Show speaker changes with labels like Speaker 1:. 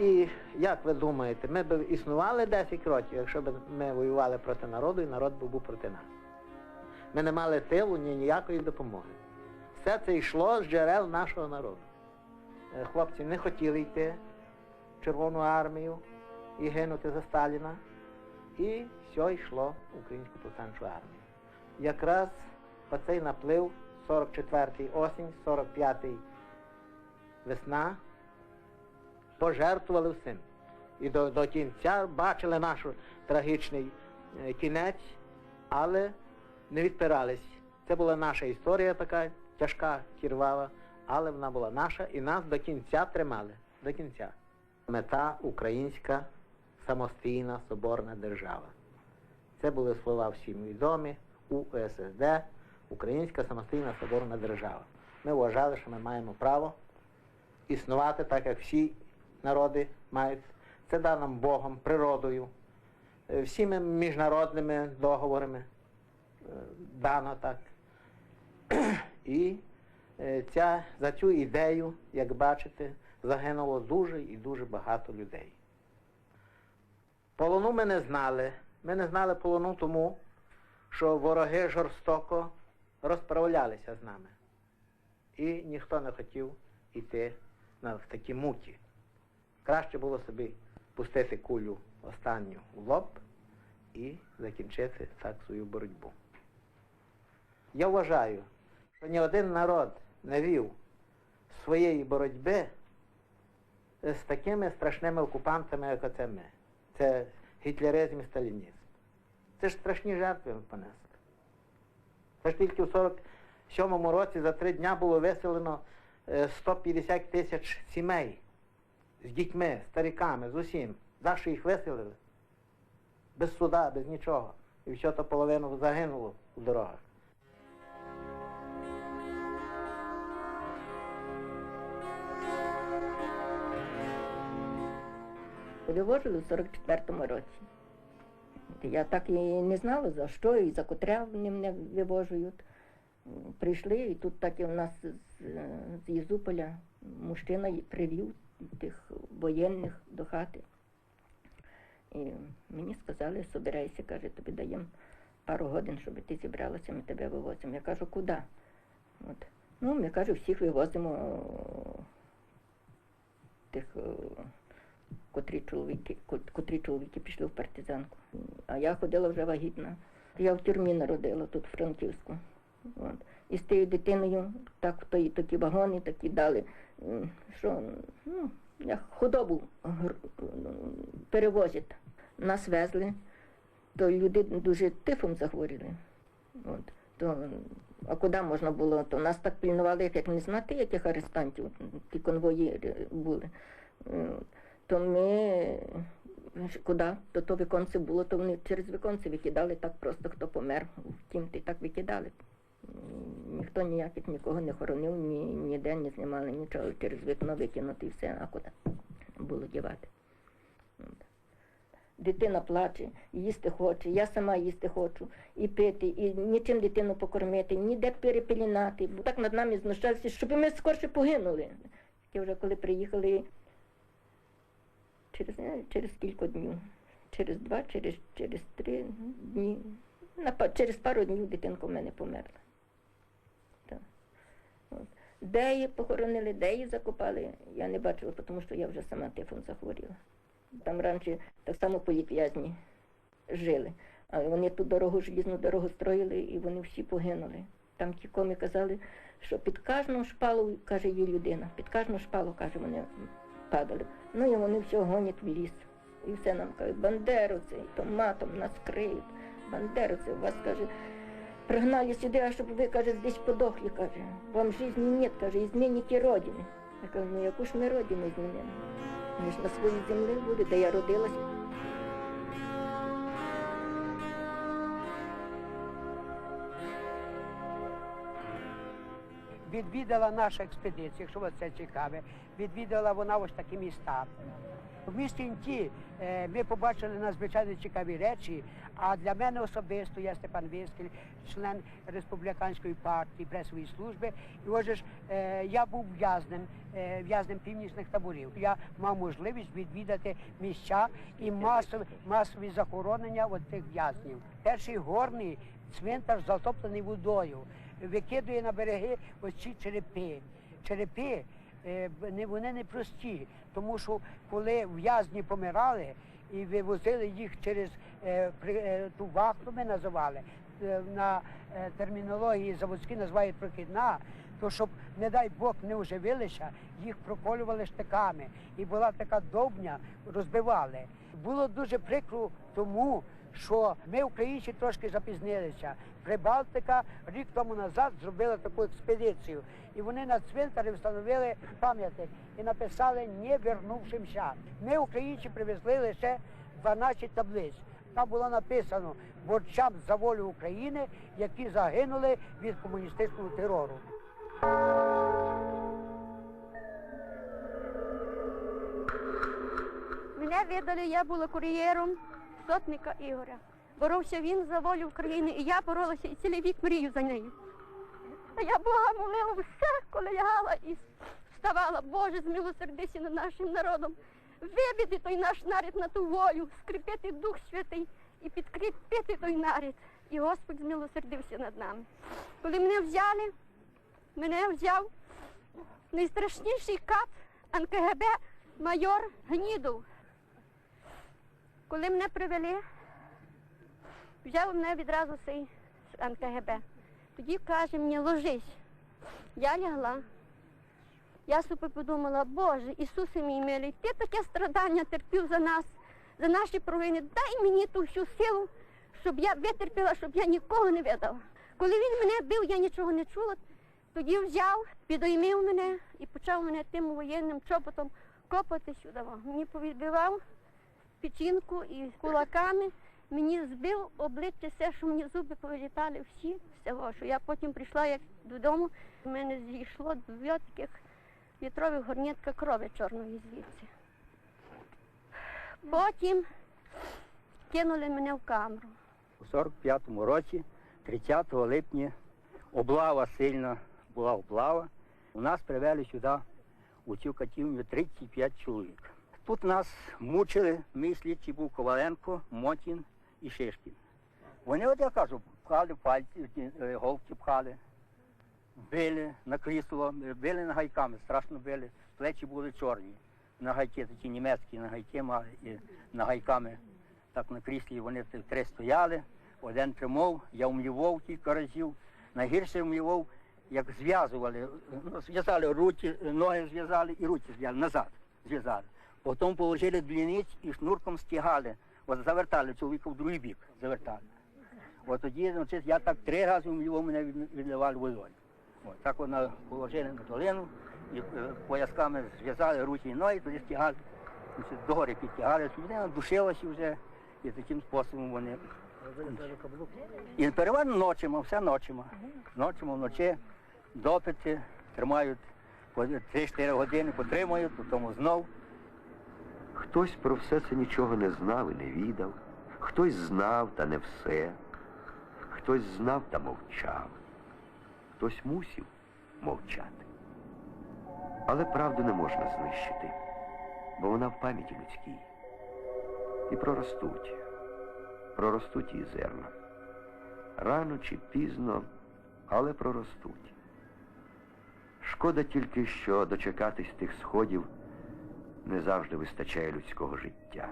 Speaker 1: і як ви думаєте, ми б існували 10 років, якщо б ми воювали проти народу, і народ би був проти нас. Ми не мали тилу ні ніякої допомоги. Все це йшло з джерел нашого народу. Е, Хлопці не хотіли йти в Червону армію і гинути за Сталіна. І все йшло в Українську повстанчу армію. Якраз по цей наплив 44-й осінь, 45-й весна пожертвували всім. І до, до кінця бачили наш трагічний е, кінець, але не відпирались. Це була наша історія така тяжка, кірвава, але вона була наша і нас до кінця тримали. До кінця. Мета українська самостійна соборна держава. Це були слова всім відомі УССД, Українська самостійна соборна держава. Ми вважали, що ми маємо право існувати так, як всі народи мають. Це дано нам Богом, природою, е, всіми міжнародними договорами е, дано так. І е, ця, за цю ідею, як бачите, загинуло дуже і дуже багато людей. Полону ми не знали. Ми не знали полону тому, що вороги жорстоко розправлялися з нами. І ніхто не хотів йти в такі муки. Краще було собі пустити кулю останню в лоб і закінчити так свою боротьбу. Я вважаю, що ні один народ не вів своєї боротьби з такими страшними окупантами, як оце ми. Це гітлеризм і сталінізм. Це ж страшні жертви ми понесли. Це ж тільки в 47-му році за три дня було виселено е, 150 тисяч сімей з дітьми, стариками, з усім. За їх виселили? Без суда, без нічого. І все то половину загинуло в дорогах.
Speaker 2: Вивозили в 44-му році. Я так і не знала, за що і за котря вони мене вивожують. Прийшли, і тут так і у нас з, Єзуполя мужчина привів тих воєнних до хати. І мені сказали, собирайся, каже, тобі даємо пару годин, щоб ти зібралася, ми тебе вивозимо. Я кажу, куди? От. Ну, ми кажу, всіх вивозимо тих, котрі чоловіки, котрі чоловіки пішли в партизанку. А я ходила вже вагітна. Я в тюрмі народила тут, в Франківську. От. І з тією дитиною так, то, і такі вагони такі дали, що ну, як худобу перевозять. Нас везли, то люди дуже тифом захворіли. От. То, а куди можна було? То нас так пільнували, як не знати, яких арестантів ті конвої е, були. То ми куди? То то віконце було, то вони через віконце викидали так просто, хто помер. Втім, ти так викидали. Ніхто ніяких нікого не хоронив, ні, ніде не знімали нічого, через вікно викинути і все, а куди було дівати. Дитина плаче, їсти хоче, я сама їсти хочу, і пити, і нічим дитину покормити, ніде перепелінати. Бо так над нами знущалися, щоб ми скорше погинули. Таке вже коли приїхали через, через кілька днів, через два, через, через три дні. Через пару днів дитинка в мене померла. Де її похоронили, де її закопали, я не бачила, тому що я вже сама тифом захворіла. Там раніше так само політв'язні жили. Але вони ту дорогу, желізну дорогу строїли, і вони всі погинули. Там ті коми казали, що під кожну шпалу, каже, є людина, під кожну шпалу, каже, вони падали. Ну і вони все гонять в ліс. І все нам кажуть, бандеровці, то матом нас криють. Бандеровці, вас каже, пригнали сюди, а щоб ви, каже, здесь подохли, каже. Вам жизни нет, каже, измените родини. Я кажу, ну яку ж ми родину змінимо? Ми ж на своїй землі були, де я родилась.
Speaker 3: відвідала наша експедиція, якщо вас це цікаве, відвідала вона ось такі міста. В місті Інті е, ми побачили надзвичайно цікаві речі. А для мене особисто я Степан Вискель, член республіканської партії пресової служби. І отже ж е, я був в'язнем, в'язнем північних таборів. Я мав можливість відвідати місця і масові, масові захоронення от тих в'язнів. Перший горний цвинтар затоплений водою, викидує на береги ось ці черепи. Черепи вони не прості, тому що коли в'язні помирали і вивозили їх через е, е, ту вахту, ми називали е, на е, термінології заводські називають прохідна, то щоб, не дай Бог, не оживилися, їх проколювали штиками. І була така довбня, розбивали. Було дуже прикро тому, що ми, українці, трошки запізнилися. Прибалтика рік тому назад зробила таку експедицію. І вони на цвинтарі встановили пам'ятник і написали не вернувшимся. Ми, українці, привезли лише 12 таблиць. Там було написано борцям за волю України, які загинули від комуністичного терору.
Speaker 4: Мене видали, я була кур'єром сотника Ігоря. Боровся він за волю України, і я боролася і цілий вік мрію за нею. А я Бога молила все, коли лягала і вставала. Боже, змилосердися над нашим народом. Вибити той наш нарід на ту волю, скріпити Дух Святий і підкріпити той нарід. І Господь змилосердився над нами. Коли мене взяли, мене взяв найстрашніший кап НКГБ майор Гнідов. Коли мене привели, взяв мене відразу цей НКГБ. Тоді каже мені, ложись. Я лягла. Я собі подумала, Боже, Ісусе мій милий, ти таке страдання терпів за нас, за наші провини. Дай мені ту всю силу, щоб я витерпіла, щоб я нікого не видала. Коли він мене бив, я нічого не чула. Тоді взяв, підоймив мене і почав мене тим воєнним чоботом копати сюди. Мені повідбивав печінку і кулаками. Мені збив обличчя все, що мені зуби повилітали всі, всього. Що я потім прийшла як додому, в мене зійшло дві таких літрових горнятка крові чорної звідси. Потім кинули мене в камеру.
Speaker 2: У 45-му році, 30 липня, облава сильна була облава. У нас привели сюди у цю катівню 35 чоловік. Тут нас мучили, мій слідчий був Коваленко, Мотін і Шишкін. Вони, от я кажу, пхали пальці, е, голки пхали, били на крісло, е, били нагайками, страшно били, плечі були чорні. Нагайки, такі німецькі нагайки мали і нагайками так на кріслі вони три стояли, один тримав, я вмлівав кілька разів. Найгірше вмлівав, як зв'язували, ну, зв'язали руки, ноги зв'язали і руки зв'язали, назад зв'язали. Потім положили бліниць і шнурком стягали. От завертали чоловіка в другий бік, завертали. От тоді значить, я так три рази вмлівав, мене відливали водою. От, так вона положили на долину і е, поясками зв'язали руки і ноги, тоді стягали, значить, догори підтягали, людина душилася вже, і таким способом вони. І переважно ночима, все ночима. Ночима, вночі допити, тримають по 3-4 години, потримують, потім знов.
Speaker 5: Хтось про все це нічого не знав і не відав, хтось знав та не все, хтось знав та мовчав, хтось мусів мовчати. Але правду не можна знищити, бо вона в пам'яті людській. І проростуть, проростуть її зерна. Рано чи пізно, але проростуть. Шкода тільки, що дочекатись тих сходів не завжди вистачає людського життя.